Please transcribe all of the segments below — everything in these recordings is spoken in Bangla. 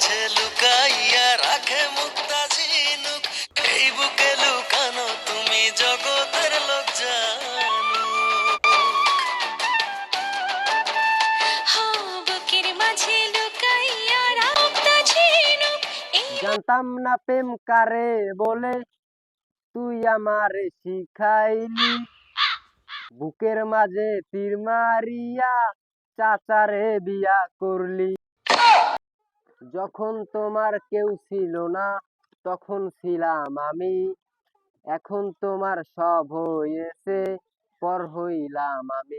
মাঝে লুকাইয়া রাখে মুক্তা ঝিনুক। এই বুকে লুকানো তুমি জগতের লোক জানো জানতাম না প্রেম কারে বলে, তুই আমারে শিখাইলি। বুকের মাঝে তীর মারিয়া চাচারে বিয়া করলি। যখন তোমার কেউ ছিল না তখন ছিলাম আমি। এখন তোমার সব হয়েছে পর হইলাম আমি।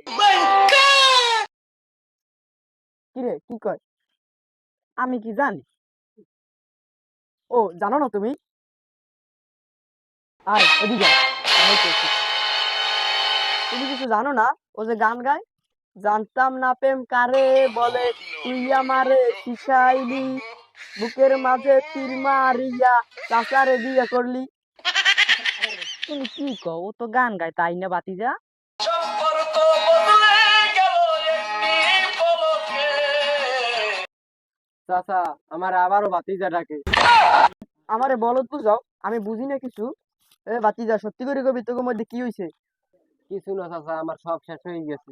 কিরে কি কয়? আমি কি জানি? ও জানো না তুমি? আয়। আয়, তুমি কিছু জানো না? ও যে গান গায়? জানতাম না প্রেম কারে বলে তুই আমারে শিখাইলি বুকের মাঝে তীর মারিয়া চাচারে বিয়ে করলি। তুমি কি কও? ও তো গান গায় তাই না বাতিজা? সম্পর্ক বদলে গেল একটি পলকে। চাচা আমার আবারও বাতিজা ডাকে। আমারে বলত বুঝাও আমি বুঝি না কিছু। এ বাতিজা সত্যি করে কবি তোকে মধ্যে কি হইছে? কিছু না চাচা আমার সব শেষ হয়ে গেছে।